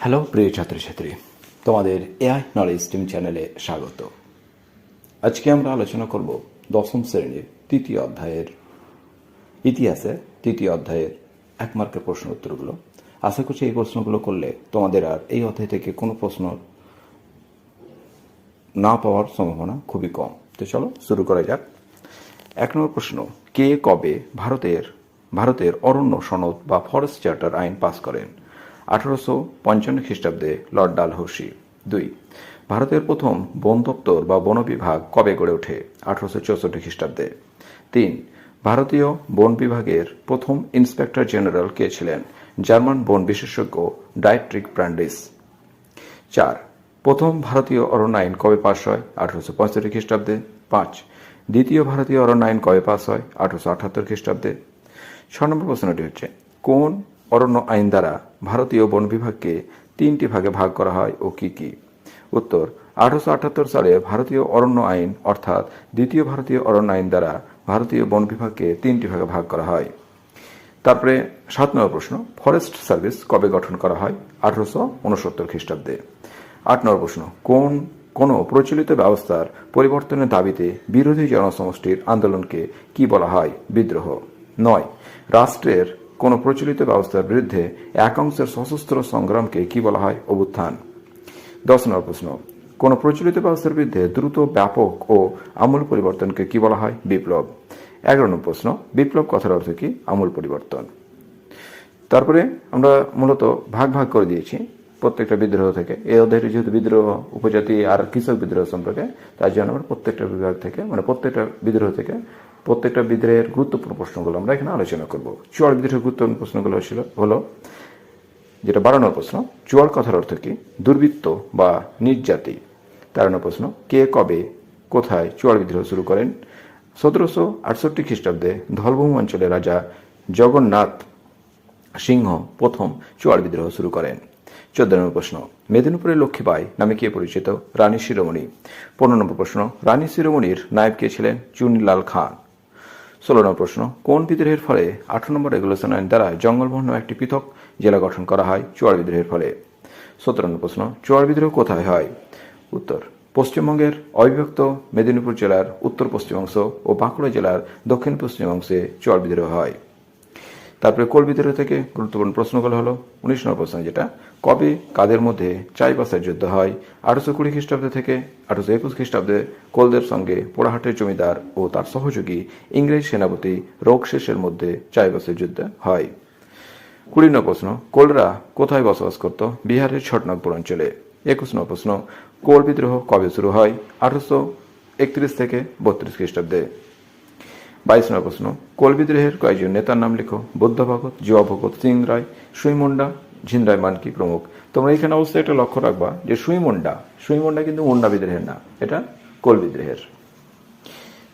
Hello, প্রিয় ছাত্রছাত্রী, তোমাদের এআই নলেজ টিম চ্যানেলে স্বাগত। আজকে আমরা আলোচনা করব দশম শ্রেণির তৃতীয় অধ্যায়ের। ইতিহাসে তৃতীয় অধ্যায়ের এক মার্কের প্রশ্ন উত্তরগুলো। আশা করছি এই প্রশ্নগুলো করলে তোমাদের আর এই অধ্যায় থেকে কোনো প্রশ্ন না পাওয়ার সম্ভাবনা খুবই কম। তো চলো শুরু করা যাক। এক নম্বর প্রশ্ন, কে কবে ভারতের ভারতের অরণ্য সনদ বা ফরেস্ট চার্টার আইন পাস করেন? আঠারোশো পঞ্চান্ন খ্রিস্টাব্দে লর্ড ডালহৌসি। দুই, ভারতের প্রথম বন দপ্তর বা বন বিভাগ কবে গড়ে ওঠে আঠারোশো চৌষট্টি খ্রিস্টাব্দে? তিন, ভারতীয় বন বিভাগের প্রথম ইন্সপেক্টর জেনারেল কে ছিলেন? জার্মান বন বিশেষজ্ঞ ডাইট্রিক ব্র্যান্ডিস। চার, প্রথম ভারতীয় অরণ্য আইন কবে পাস হয় আঠারোশো পঁয়ষট্টি খ্রিস্টাব্দে? পাঁচ, দ্বিতীয় ভারতীয় অরণ্য আইন কবে পাস হয় আঠারোশো আঠাত্তর খ্রিস্টাব্দে? ছ নম্বর প্রশ্নটি হচ্ছে, কোন অরণ্য আইন দ্বারা ভারতীয় বন বিভাগকে তিনটি ভাগে ভাগ করা হয় ও কি কি? উত্তর, আঠারোশো আটাত্তর সালে ভারতীয় অরণ্য আইন অর্থাৎ দ্বিতীয় ভারতীয় অরণ্য আইন দ্বারা ভারতীয় বন বিভাগকে তিনটি ভাগে ভাগ করা হয়। তারপরে সাত নম্বর প্রশ্ন, ফরেস্ট সার্ভিস কবে গঠন করা হয়? আঠারোশো উনসত্তর খ্রিস্টাব্দে। আট নম্বর প্রশ্ন, কোন কোন প্রচলিত ব্যবস্থার পরিবর্তনের দাবিতে বিরোধী জনসমষ্টির আন্দোলনকে কি বলা হয়? বিদ্রোহ। নয়, রাষ্ট্রের কোন প্রচলিত ব্যবস্থার বিরুদ্ধে এক অংশের সশস্ত্র সংগ্রামকে কি বলা হয়? অভ্যুত্থান। দশ নম্বর প্রশ্ন, কোন প্রচলিত ব্যবস্থার বিরুদ্ধে দ্রুত, ব্যাপক ও আমূল পরিবর্তনকে কি বলা হয়? বিপ্লব। এগারো নম্বর প্রশ্ন, বিপ্লব কথার অর্থ কি? আমূল পরিবর্তন। তারপরে আমরা মূলত ভাগ ভাগ করে দিয়েছি প্রত্যেকটা বিদ্রোহ থেকে। এই অধ্যায়টি যেহেতু বিদ্রোহ, উপজাতি আর কৃষক বিদ্রোহ সম্পর্কে, তার জন্য আমরা প্রত্যেকটা বিভাগ থেকে মানে প্রত্যেকটা বিদ্রোহ থেকে প্রত্যেকটা বিদ্রোহের গুরুত্বপূর্ণ প্রশ্নগুলো আমরা এখানে আলোচনা করব। চুয়ার বিদ্রোহের গুরুত্বপূর্ণ প্রশ্নগুলো ছিল হলো যেটা বাড়ানোর প্রশ্ন, চুয়ার কথার অর্থ কি? দুর্বৃত্ত বা নির্যাতি। তেরো নম্বর প্রশ্ন, কে কবে, কোথায় চুয়ার বিদ্রোহ শুরু করেন? সতেরোশো আটষট্টি খ্রিস্টাব্দে ধলভূম অঞ্চলের রাজা জগন্নাথ সিংহ প্রথম চুয়ার বিদ্রোহ শুরু করেন। চোদ্দ নম্বর প্রশ্ন মেদিনীপুরের লক্ষ্মীবাই নামে কে পরিচিত? রানী শিরোমণি। পনেরো নম্বর প্রশ্ন, রানী শিরোমণির নায়ক কে ছিলেন? চুনিলাল খান। ষোলো নম্বর প্রশ্ন, কোন বিদ্রোহের ফলে আঠারো নম্বর রেগুলেশন আইন দ্বারা জঙ্গলমহল একটি পৃথক জেলা গঠন করা হয় চুয়ার বিদ্রোহের ফলে? সতেরো নম্বর প্রশ্ন, চুয়ার বিদ্রোহ কোথায় হয়? উত্তর, পশ্চিমবঙ্গের অবিভক্ত মেদিনীপুর জেলার উত্তর পশ্চিমাংশ ও বাঁকুড়া জেলার দক্ষিণ পশ্চিম অংশে চুয়ার বিদ্রোহ হয়। তারপরে কোল বিদ্রোহ থেকে গুরুত্বপূর্ণ প্রশ্নগুলো হলো, উনিশ নম্বর প্রশ্ন যেটা, কবে, কাদের মধ্যে চাইবাসার যুদ্ধ হয়? আঠারোশো কুড়ি খ্রিস্টাব্দ থেকে আঠারোশো একুশ খ্রিস্টাব্দে কোলদের সঙ্গে পোড়াহাটের জমিদার ও তার সহযোগী ইংরেজ সেনাপতি রোগশেষের মধ্যে চাইবাসের যুদ্ধ হয়। কুড়ি নম্বর প্রশ্ন, কোলরা কোথায় বসবাস করত? বিহারের ছটনাগপুর অঞ্চলে। একুশ নম্বর প্রশ্ন, কোল বিদ্রোহ কবে শুরু হয়? আঠারোশো একত্রিশ থেকে বত্রিশ খ্রিস্টাব্দে। বাইশ নম্বর প্রশ্ন, কোল বিদ্রোহের কয়েকজন নেতার নাম লিখো। বুদ্ধ ভগত যুবা ভগত, সিং রায় সুইমুন্ডা ঝিনরায় মানকি প্রমুখ। তোমরা এখানে অবশ্যই একটা লক্ষ্য রাখবা যে সুইমুন্ডা সুইমুন্ডা কিন্তু মুন্ডা বিদ্রোহের না, এটা কোল বিদ্রোহের।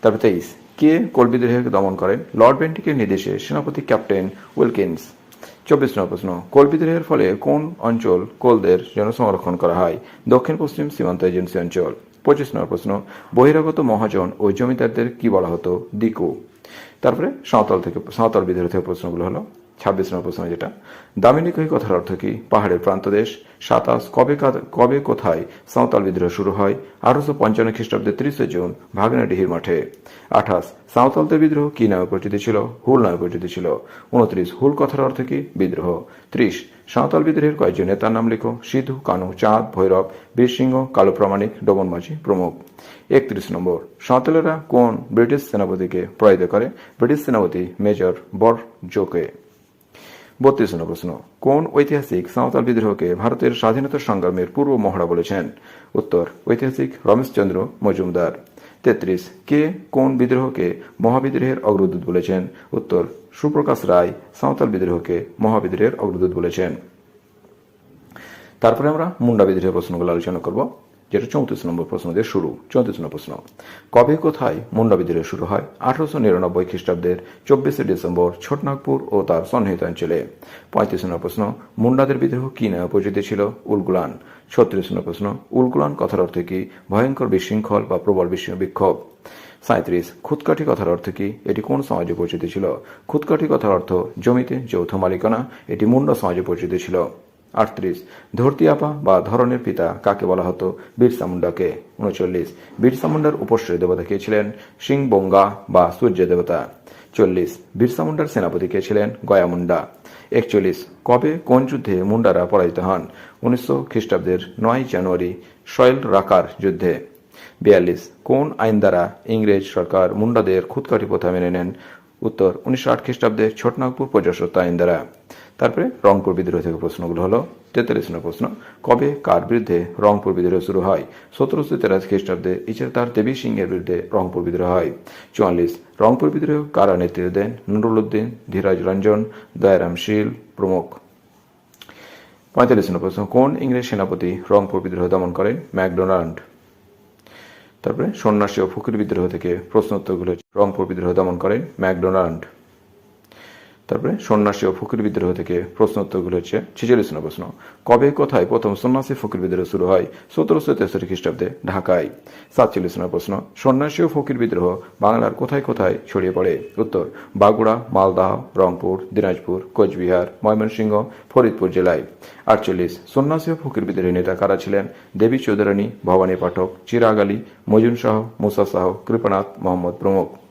তারপর তেইশ, কে কোল বিদ্রোহকে দমন করেন? লর্ড বেন্টিকের নির্দেশে সেনাপতি ক্যাপ্টেন উইলকিন্স। চব্বিশ নম্বর প্রশ্ন, কোল বিদ্রোহের ফলে কোন অঞ্চল কোলদের জন্য সংরক্ষণ করা হয়? দক্ষিণ পশ্চিম সীমান্ত এজেন্সি অঞ্চল। পঁচিশ নম্বর প্রশ্ন, বহিরাগত মহাজন ও জমিদারদের কি বলা হতো? দিকু। তারপরে সাঁওতাল থেকে, সাঁওতাল বিদ্রোহ থেকে প্রশ্নগুলো হলো ছাব্বিশ নম্বর প্রশ্ন যেটা। দামিনীকই কথার অর্থ কি? পাহাড়ের প্রান্তদেশ সাতাশ, কবে কবে কোথায় সাঁওতাল বিদ্রোহ শুরু হয়? আঠারোশো পঞ্চান্ন খ্রিস্টাব্দে তিরিশে জুন ভাগনাডিহির মাঠে। আঠাশ সাঁওতালদের বিদ্রোহ কি নামে পরিচিত ছিল? হুল নামে পরিচিত ছিল। উনত্রিশ, হুল কথার অর্থ কি? বিদ্রোহ। ত্রিশ, সাঁওতাল বিদ্রোহের কয়েকজন নেতার নাম লিখো। সিধু, কানু, চাঁদ, ভৈরব, বীরসিংহ, কালো প্রামাণিক, ডোমন মাঝি, প্রমুখ। একত্রিশ নম্বর, সাঁওতালেরা কোন ব্রিটিশ সেনাপতিকে পরাজিত করে? ব্রিটিশ সেনাপতি মেজর বর জোকে বত্রিশ নম্বর প্রশ্ন, কোন ঐতিহাসিক সাঁওতাল বিদ্রোহকে ভারতের স্বাধীনতা সংগ্রামের পূর্ব মহড়া বলেছেন? উত্তর, ঐতিহাসিক রমেশচন্দ্র মজুমদার। তেত্রিশ, কে কোন বিদ্রোহকে মহাবিদ্রোহের অগ্রদূত বলেছেন? উত্তর, সুপ্রকাশ রায় সাঁওতাল বিদ্রোহকে মহাবিদ্রোহের অগ্রদূত বলেছেন। তারপরে আমরা মুন্ডা বিদ্রোহের প্রশ্নগুলো আলোচনা করব। যেটা চৌত্রিশ নম্বর প্রশ্ন দিয়ে শুরু, চৌত্রিশ নম্বর প্রশ্ন। কবে কোথায় মুন্ডা বিদ্রোহ শুরু হয়? আঠারোশো নিরানব্বই খ্রিস্টাব্দের চব্বিশে ডিসেম্বর ছোটনাগপুর ও তার সন্নিহিত অঞ্চলে পঁয়ত্রিশ নম্বর প্রশ্ন, মুন্ডাদের বিদ্রোহ কি নামে পরিচিত ছিল? উলগুলান। ছত্রিশ নম্বর প্রশ্ন, উলগুলান কথার অর্থ কি? ভয়ঙ্কর বিশৃঙ্খল বা প্রবল বিক্ষোভ। সাঁত্রিশ খুদকাঠি কথার অর্থ কি? এটি কোন সমাজে পরিচিত ছিল? খুদকাঠি কথার অর্থ, জমিতে যৌথ মালিকানা, এটি মুন্ডা সমাজে পরিচিত ছিল। আটত্রিশ। ধরতি আপা বা ধরনের পিতা কাকে বলা হতো? বিরসা মুন্ডাকে। উনচল্লিশ। বিরসা মুন্ডার উপশ্রী দেবতা কে ছিলেন? সিংবঙ্গা বা সূর্য দেবতা। চল্লিশ। বিরসা মুন্ডার সেনাপতি কে ছিলেন? গয়া মুন্ডা। একচল্লিশ। কবে কোন যুদ্ধে মুন্ডারা পরাজিত হন? উনিশশো খ্রিস্টাব্দের নয় জানুয়ারি, শৈল রাকার যুদ্ধে। বিয়াল্লিশ। কোন আইন দ্বারা ইংরেজ সরকার মুন্ডাদের খুদকাঠি প্রথা মেনে নেন? উত্তর, উনিশশো আট খ্রিস্টাব্দে ছোটনাগপুর প্রজাসত্ব আইন দ্বারা। তারপরে রংপুর বিদ্রোহ থেকে প্রশ্নগুলো হলো, তেতাল্লিশ নম্বর প্রশ্ন, কবে কার বিরুদ্ধে রংপুর বিদ্রোহ শুরু হয়? সতেরোশো তেরাশি খ্রিস্টাব্দে ইচেরতার দেবী সিংহের বিরুদ্ধে রংপুর বিদ্রোহ হয়। চুয়াল্লিশ, রংপুর বিদ্রোহ কারা নেতৃত্ব দেন? নুরুল উদ্দিন, ধীরাজ রঞ্জন, দয়ারাম শীল, প্রমুখ। পঁয়তাল্লিশ নম্বর প্রশ্ন, কোন ইংরেজ সেনাপতি রংপুর বিদ্রোহ দমন করেন? ম্যাকডোনাল্ড। তারপরে সন্ন্যাসী ও ফকির বিদ্রোহ থেকে প্রশ্ন উত্তরগুলো রংপুর বিদ্রোহ দমন করেন? ম্যাকডোনাল্ড। তারপরে সন্ন্যাসী ও ফকির বিদ্রোহ থেকে প্রশ্ন উত্তরগুলো হচ্ছে ছেচল্লিশ প্রশ্ন। কবে, কোথায় প্রথম সন্ন্যাসী ফকির বিদ্রোহ শুরু হয়? সতেরোশো তেষট্টি খ্রিস্টাব্দে ঢাকায়। সাতচল্লিশ প্রশ্ন, সন্ন্যাসী ও ফকির বিদ্রোহ বাংলার কোথায় কোথায় ছড়িয়ে পড়ে? উত্তর, বাঁকুড়া মালদাহ রংপুর, দিনাজপুর, কোচবিহার, ময়মনসিংহ, ফরিদপুর জেলায়। আটচল্লিশ, সন্ন্যাসী ও ফকির বিদ্রোহী নেতা কারা ছিলেন? দেবী চৌধুরানী, ভবানী পাঠক চিরাগ আলী মজুন শাহ, মুসা শাহ, কৃপনাথ মোহাম্মদ প্রমুখ।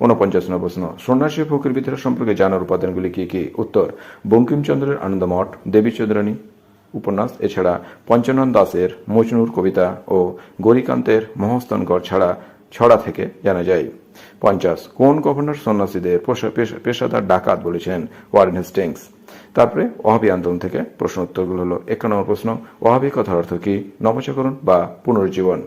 ঊনপঞ্চাশ নম্বর প্রশ্ন, সন্ন্যাসী ফকির বিদ্রোহ সম্পর্কে জানার উপাদানগুলি কি কি? উত্তর, বঙ্কিমচন্দ্রের আনন্দমঠ দেবী চৌধুরানী উপন্যাস, এছাড়া পঞ্চানন দাসের মজনুর কবিতা ও গৌরীকান্তের মহস্তনগড় ছাড়া ছড়া থেকে জানা যায়। পঞ্চাশ, কোন গভর্নর সন্ন্যাসীদের পেশা- পেশা- পেশাদার ডাকাত বলেছেন ওয়ারেন হেস্টিংস? তারপরে ওহাবি আন্দোলন থেকে প্রশ্ন উত্তরগুলো হলো একান্ন নম্বর প্রশ্ন, ওহাবি কথার অর্থ কি? নবজাগরণ বা পুনরুজ্জীবন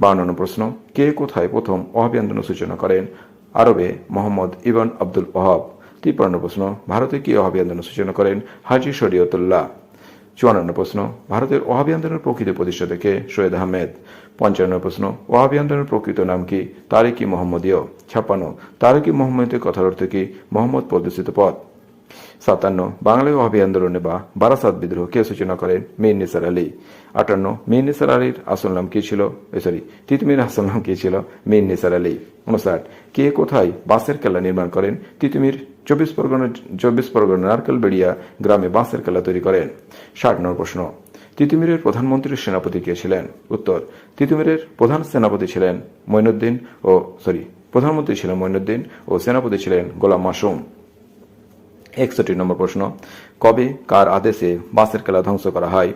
বাউন্ন প্রশ্ন, কে কোথায় প্রথম ওহাবি আন্দোলন সূচনা করেন? আরবে মোহাম্মদ ইবন আব্দুল ওহাব তিপ্পান্ন প্রশ্ন, ভারতে কি ওহাবি আন্দোলন সূচনা করেন? হাজি শরীয়তুল্লাহ। চুয়ান্ন প্রশ্ন, ভারতের ওহাবি আন্দোলনের প্রকৃত প্রতিষ্ঠাতা কে? সৈয়দ আহমেদ। পঞ্চান্ন প্রশ্ন ওহাবি আন্দোলনের প্রকৃত নাম কি? তারেকি মোহাম্মদীয়। ছাপ্পান্ন, তারেকি মোহাম্মদের কথার অর্থ কি? মোহাম্মদ প্রদর্শিত পথ সাতান্ন বাংলায় ওহাবি আন্দোলনে বা বারাসাত বিদ্রোহ কে সূচনা করেন মীর নিসার আলী। আটান্ন, মীর নিসার আলীর আসল নাম কি ছিল? সরি তিতুমির আসল নাম কি ছিল? মীর নিসার আলী। উনষাট কে কোথায় বাঁশের কেল্লা নির্মাণ করেন? তিতুমির চব্বিশ পরগনা চব্বিশ পরগনা নারকেল বেড়িয়া গ্রামে বাঁশের কেল্লা তৈরি করেন। ষাট নম্বর প্রশ্ন, তিতুমিরের প্রধানমন্ত্রীর সেনাপতি কে ছিলেন? উত্তর, তিতুমিরের প্রধান সেনাপতি ছিলেন মঈনুদ্দিন ও সরি প্রধানমন্ত্রী ছিলেন মঈনুদ্দিন ও সেনাপতি ছিলেন গোলাম মাসুম। একষট্টি নম্বর প্রশ্ন, কবে, কার আদেশে বাসের কেলা ধ্বংস করা হয়?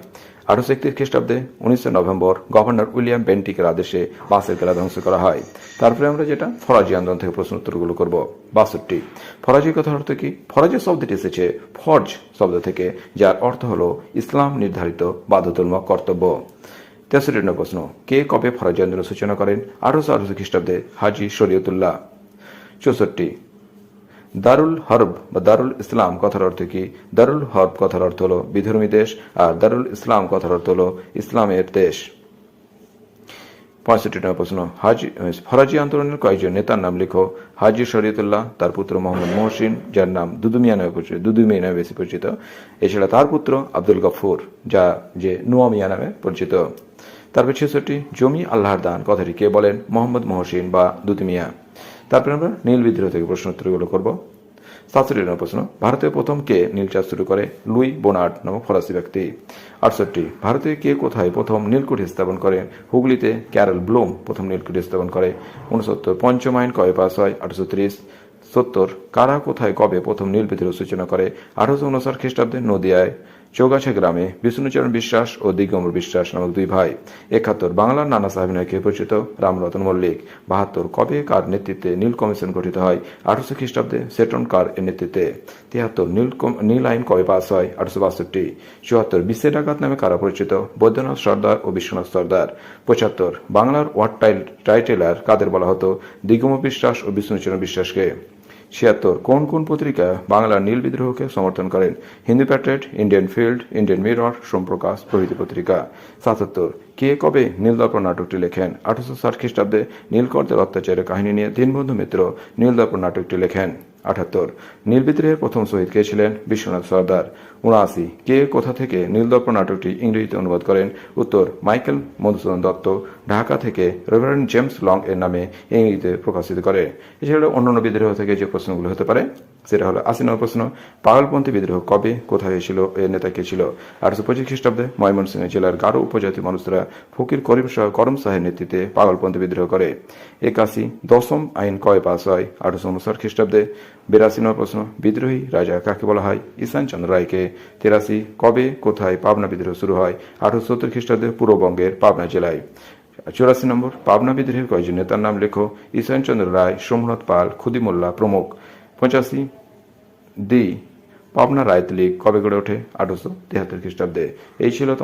আঠারোশো একত্রিশ খ্রিস্টাব্দে উনিশশো নভেম্বর গভর্নর উইলিয়াম বেন্টিকের আদেশে বাসের কেলা ধ্বংস করা হয়। তারপরে আমরা যেটা ফরাজি আন্দোলন থেকে প্রশ্ন উত্তরগুলো করব, বাষট্টি। ফরাজি কথার অর্থ কি? ফরাজি শব্দটি এসেছে ফর্জ শব্দ থেকে, যার অর্থ হলো ইসলাম নির্ধারিত বাধ্যতামূলক কর্তব্য। তেষট্টি নম্বর প্রশ্ন, কে কবে ফরাজি আন্দোলন সূচনা করেন? আঠারোশো আঠারোশো খ্রিস্টাব্দে হাজি শরীয়তুল্লাহ। চৌষট্টি। দারুল হরব বা দারুল ইসলাম কথার অর্থ কি? দারুল হরব কথার অর্থ হলো বিধর্মী দেশ, আর দারুল ইসলাম কথার অর্থ হলো ইসলামের দেশ। পঁয়ষট্টি নম্বর প্রশ্ন, হাজি ফরাজি আন্দোলনের কয়েকজন নেতার নাম লিখো। হাজি শরীয়তুল্লাহ, তার পুত্র মোহাম্মদ মহসিন, যার নাম দুদুমিয়া নামে পরিচিত দুদুমিয়া নামে বেশি পরিচিত। এছাড়া তার পুত্র আব্দুল গফুর, যা যে নুয়ামিয়া নামে পরিচিত। তারপর ছেষট্টি, জমি আল্লাহর দান, কথাটি কে বলেন? মোহাম্মদ মহসিন বা দুদুমিয়া। তারপরে আমরা নীল বিদ্রোহ থেকে প্রশ্ন উত্তরগুলো করব। সাতষট্টি নম্বর প্রশ্ন ভারতে প্রথম কে নীল চাষ শুরু করে? লুই বোনার্ড নামক ফরাসি ব্যক্তি। আটষট্টি, ভারতে কে কোথায় প্রথম নীলকুঠি স্থাপন করে? হুগলিতে ক্যারল ব্লুম প্রথম নীলকুঠি স্থাপন করে। উনসত্তর পঞ্চম আইন কবে পাস হয়? আঠারোশো ত্রিশ। সত্তর, কারা কোথায় কবে প্রথম নীল বিদ্রোহ সূচনা করে? আঠারোশো উনষাট খ্রিস্টাব্দে নদিয়ায়। চৌগাছা গ্রামে বিষ্ণুচরণ বিশ্বাস ও দিগম্বর বিশ্বাস নামক দুই ভাই, একাত্তর বাংলার নানা সাহেব নায়কে পরিচিত রামরতন মল্লিক, বাহাত্তর কবে কার নেতৃত্বে নীল কমিশন গঠিত হয় আঠারোশো খ্রিস্টাব্দে সেটন কার এর নেতৃত্বে, তিয়াত্তর নীল নীল আইন কবে পাস হয় আঠারোশো বাষট্টি, চুয়াত্তর বিশ্বে ডাকাত নামে কারা পরিচিত বৈদ্যনাথ সর্দার ও বিশ্বনাথ সর্দার, পঁচাত্তর বাংলার ওয়ার্ড টাইটেলার কাদের বলা হতো দিগম্বর বিশ্বাস ও বিষ্ণুচরণ বিশ্বাসকে। ছিয়াত্তর। কোন কোন পত্রিকা বাংলার নীল বিদ্রোহকে সমর্থন করেন? Hindu patriot, Indian field, Indian mirror, Somprakash, প্রভৃতি পত্রিকা। সাতাত্তর। কে কবে নীলদর্পণ নাটকটি লেখেন? আঠারোশো ষাট খ্রিস্টাব্দে নীলকরদের অত্যাচারের কাহিনী নিয়ে দীনবন্ধু মিত্র নীলদর্পণ নাটকটি লেখেন। আঠাত্তর নীল বিদ্রোহের প্রথম শহীদ কে ছিলেন? বিশ্বনাথ সর্দার। উনআশি। কে কোথা থেকে? নীলদর্পণ নাটকটি ইংরেজিতে অনুবাদ করেন। উত্তর, মাইকেল মধুসূদন দত্ত। ঢাকা থেকে রেভারেন্ড জেমস লং এর নামে ইংরেজিতে প্রকাশিত করে। এছাড়া অন্যান্য বিদ্রোহ থেকে যে প্রশ্নগুলো হতে পারে, সেটা হলো আশি নম্বর প্রশ্ন, পাগলপন্থী বিদ্রোহ কবে, কোথায় হয়েছিল, এর নেতা কে ছিল? আঠারোশো পঁচিশ খ্রিস্টাব্দে ময়মনসিংহ জেলার গারো উপজাতি মানুষরা ফকির করিম শাহ, করম শাহের নেতৃত্বে পাগলপন্থী বিদ্রোহ করে। একাশি, দশম আইন কয় পাস হয়? আঠারোশো উনষাট খ্রিস্টাব্দে বিরাশি নম্বর প্রশ্ন, বিদ্রোহী রাজা কাকে বলা হয়? ঈশান চন্দ্র রায়কে। তেরাশি, কবে, কোথায় পাবনা বিদ্রোহ শুরু হয়? আঠারোশো সত্তর খ্রিস্টাব্দে পূর্ববঙ্গের পাবনা জেলায়। চৌরাশি নম্বর, পাবনা বিদ্রোহের কয়েকজন নেতার নাম লেখো? ঈশানচন্দ্র রায়, সোমনাথ পাল, খুদি মোল্লা প্রমুখ। পঁচাশি দি পাবনা রায়ত লীগ কবে গড়ে ওঠে? আঠারোশো তেহাত্তর খ্রিস্টাব্দে। এই ছিল তোমার